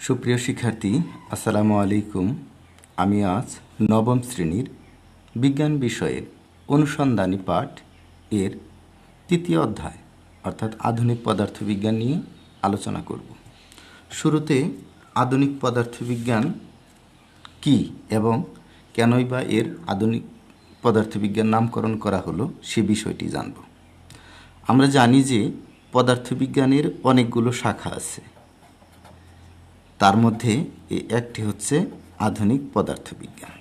সুপ্রিয় শিক্ষার্থী, আসসালামু আলাইকুম। আমি আজ নবম শ্রেণির বিজ্ঞান বিষয়ের অনুসন্ধানী পাঠ এর তৃতীয় অধ্যায়, অর্থাৎ আধুনিক পদার্থবিজ্ঞান নিয়ে আলোচনা করব। শুরুতে আধুনিক পদার্থবিজ্ঞান কি এবং কেনই বা এর আধুনিক পদার্থবিজ্ঞান নামকরণ করা হলো সে বিষয়টি জানব। আমরা জানি যে পদার্থবিজ্ঞানের অনেকগুলো শাখা আছে। তার মধ্যে এই একটি হচ্ছে আধুনিক পদার্থবিজ্ঞান।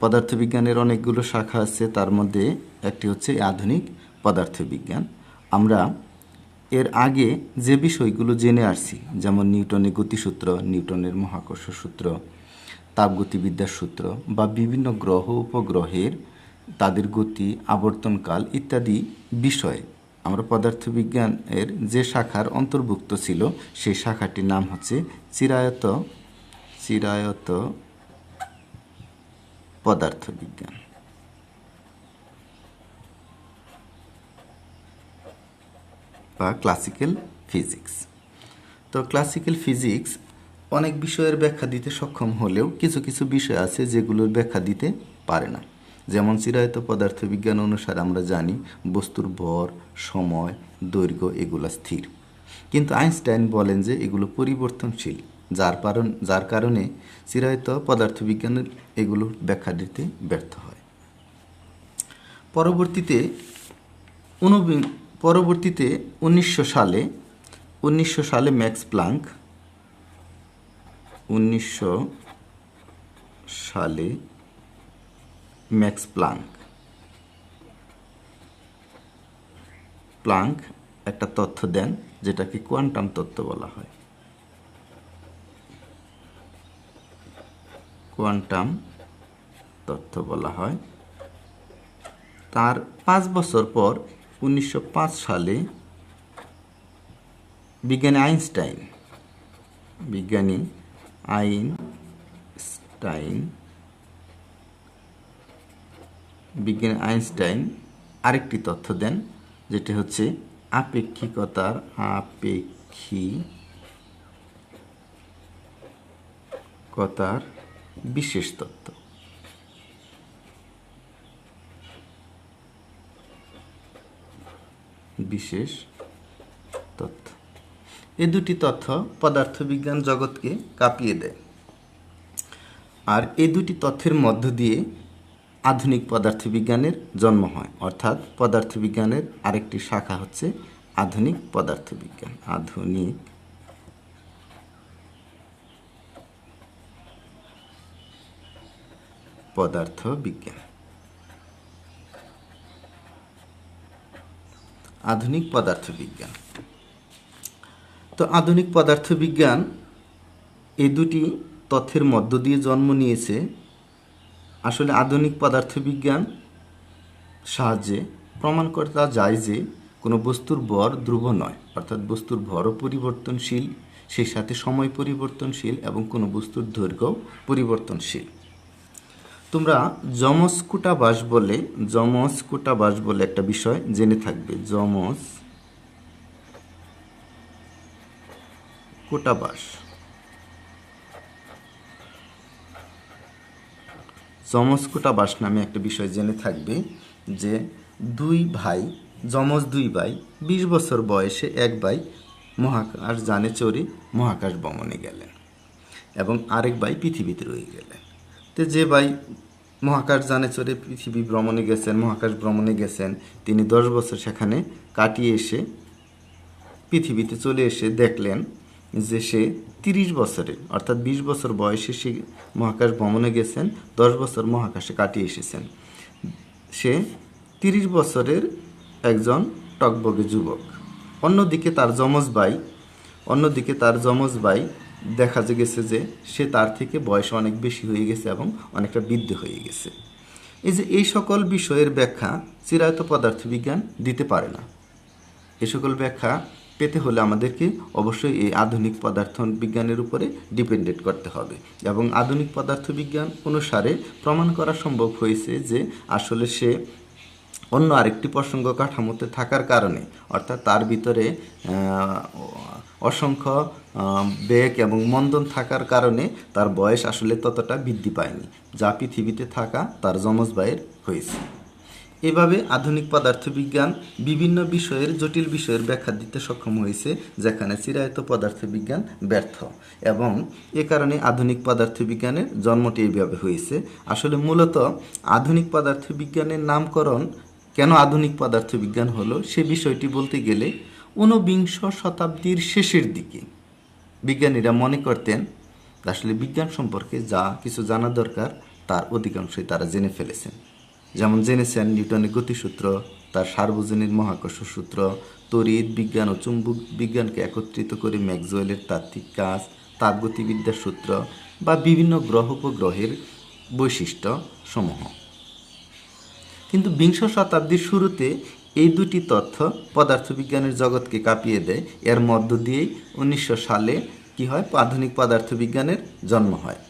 পদার্থবিজ্ঞানের অনেকগুলো শাখা আছে, তার মধ্যে একটি হচ্ছে আধুনিক পদার্থবিজ্ঞান। আমরা এর আগে যে বিষয়গুলো জেনে আসছি, যেমন নিউটনের গতিসূত্র, নিউটনের মহাকর্ষ সূত্র, তাপগতিবিদ্যার সূত্র বা বিভিন্ন গ্রহ, উপগ্রহের, তাদের গতি, আবর্তনকাল ইত্যাদি বিষয়ে আমরা পদার্থবিজ্ঞানের যে শাখার অন্তর্ভুক্ত ছিল, সেই শাখাটির নাম হচ্ছে চিরায়ত চিরায়ত পদার্থবিজ্ঞান। বা ক্লাসিক্যাল ফিজিক্স তো ক্লাসিক্যাল ফিজিক্স অনেক বিষয়ের ব্যাখ্যা দিতে সক্ষম হলেও কিছু কিছু বিষয় আছে যেগুলোর ব্যাখ্যা দিতে পারে না। যেমন চিরায়ত পদার্থবিজ্ঞান অনুসারে আমরা জানি বস্তুর ভর, সময়, দৈর্ঘ্য এগুলো স্থির। কিন্তু আইনস্টাইন বলেন যে এগুলো পরিবর্তনশীল, যার কারণ যার কারণে চিরায়ত পদার্থবিজ্ঞানের এগুলো ব্যাখ্যা দিতে ব্যর্থ হয়। পরবর্তীতে পরবর্তীতে উনিশশো সালে উনিশশো সালে ম্যাক্স প্লাঙ্ক উনিশশো সালে ম্যাক্স প্লাঙ্ক প্লাঙ্ক একটা তথ্য দেন, যেটাকে কোয়ান্টাম তত্ত্ব বলা হয়। কোয়ান্টাম তথ্য বলা হয়। তার পাঁচ বছর পর উনিশশো পাঁচ সালে বিজ্ঞানী আইনস্টাইন বিজ্ঞানী আইনস্টাইন বিজ্ঞানী আইনস্টাইন আরেকটি তথ্য দেন, যেটি হচ্ছে আপেক্ষিকতার আপেক্ষিকতার বিশেষ তত্ত্ব। বিশেষ তথ্য এই দুটি তথ্য পদার্থবিজ্ঞান জগৎকে কাঁপিয়ে দেয়। আর এই দুটি তথ্যের মধ্য দিয়ে আধুনিক পদার্থবিজ্ঞানের জন্ম হয়। অর্থাৎ পদার্থবিজ্ঞানের আরেকটি শাখা হচ্ছে আধুনিক পদার্থবিজ্ঞান। আধুনিক পদার্থ বিজ্ঞান আধুনিক পদার্থবিজ্ঞান। তো আধুনিক পদার্থবিজ্ঞান এই দুটি তথ্যের মধ্য দিয়ে জন্ম নিয়েছে আসলে আধুনিক পদার্থবিজ্ঞান সাহায্যে প্রমাণ করা যায় যে কোনো বস্তুর ভর ধ্রুব নয়, অর্থাৎ বস্তুর ভরও পরিবর্তনশীল, সেই সাথে সময় পরিবর্তনশীল এবং কোনো বস্তুর দৈর্ঘ্য পরিবর্তনশীল। তোমরা যমজ কুটাবাস বলে যমজ কুটাবাস বলে একটা বিষয় জেনে থাকবে। যমজ কুটাবাস যমজ বাস নামে একটা বিষয় জেনে থাকবে যে দুই ভাই, যমজ দুই ভাই, বিশ বছর বয়সে এক ভাই মহাকাশ জানে চড়ে মহাকাশ ভ্রমণে গেলেন এবং আরেক ভাই পৃথিবীতে রয়ে গেলেন। তো যে ভাই মহাকাশ জানে চড়ে পৃথিবী ভ্রমণে গেছেন, মহাকাশ ভ্রমণে গেছেন, তিনি দশ বছর সেখানে কাটিয়ে এসে পৃথিবীতে চলে এসে দেখলেন যে সে তিরিশ বছরের, অর্থাৎ বিশ বছর বয়সে সে মহাকাশ ভ্রমণে গেছেন, দশ বছর মহাকাশে কাটিয়ে এসেছেন। সে তিরিশ বছরের একজন টকবগে যুবক। অন্যদিকে তার যমজ ভাই, অন্যদিকে তার যমজ ভাই দেখা যে গেছে যে সে তার থেকে বয়স অনেক বেশি হয়ে গেছে এবং অনেকটা বৃদ্ধ হয়ে গেছে। এই যে এই সকল বিষয়ের ব্যাখ্যা চিরায়ত পদার্থবিজ্ঞান দিতে পারে না। এই সকল ব্যাখ্যা পেতে হলে আমাদেরকে অবশ্যই এই আধুনিক পদার্থ বিজ্ঞানের উপরে ডিপেন্ডেন্ট করতে হবে। এবং আধুনিক পদার্থবিজ্ঞান অনুসারে প্রমাণ করা সম্ভব হয়েছে যে আসলে সে অন্য আরেকটি প্রসঙ্গ কাঠামোতে থাকার কারণে, অর্থাৎ তার ভিতরে অসংখ্য বেগ এবং মন্দন থাকার কারণে তার বয়স আসলে ততটা বৃদ্ধি পায়নি, যা পৃথিবীতে থাকা তার যমজ ভাইয়ের হয়েছে। এভাবে আধুনিক পদার্থবিজ্ঞান বিভিন্ন বিষয়ের জটিল বিষয়ের ব্যাখ্যা দিতে সক্ষম হয়েছে, যেখানে চিরায়ত পদার্থবিজ্ঞান ব্যর্থ। এবং এ কারণে আধুনিক পদার্থবিজ্ঞানের জন্মটি এইভাবে হয়েছে। আসলে মূলত আধুনিক পদার্থবিজ্ঞানের নামকরণ কেন আধুনিক পদার্থবিজ্ঞান হলো, সে বিষয়টি বলতে গেলে ঊনবিংশ শতাব্দীর শেষের দিকে বিজ্ঞানীরা মনে করতেন, আসলে বিজ্ঞান সম্পর্কে যা কিছু জানা দরকার, তার অধিকাংশই তারা জেনে ফেলেছেন। যেমন জেনেছেন নিউটনের গতিসূত্র, তার সার্বজনীন মহাকর্ষ সূত্র, তড়িৎ বিজ্ঞান ও চুম্বক বিজ্ঞানকে একত্রিত করে ম্যাক্সওয়েলের তাত্ত্বিক কাজ তাপগতিবিদ্যার সূত্র বা বিভিন্ন গ্রহ উপগ্রহের বৈশিষ্ট্য সমূহ। কিন্তু বিংশ শতাব্দীর শুরুতে এই দুটি তথ্য পদার্থবিজ্ঞানের জগৎকে কাঁপিয়ে দেয়। এর মধ্য দিয়েই উনিশশো সালে কি হয়? আধুনিক পদার্থবিজ্ঞানের জন্ম হয়।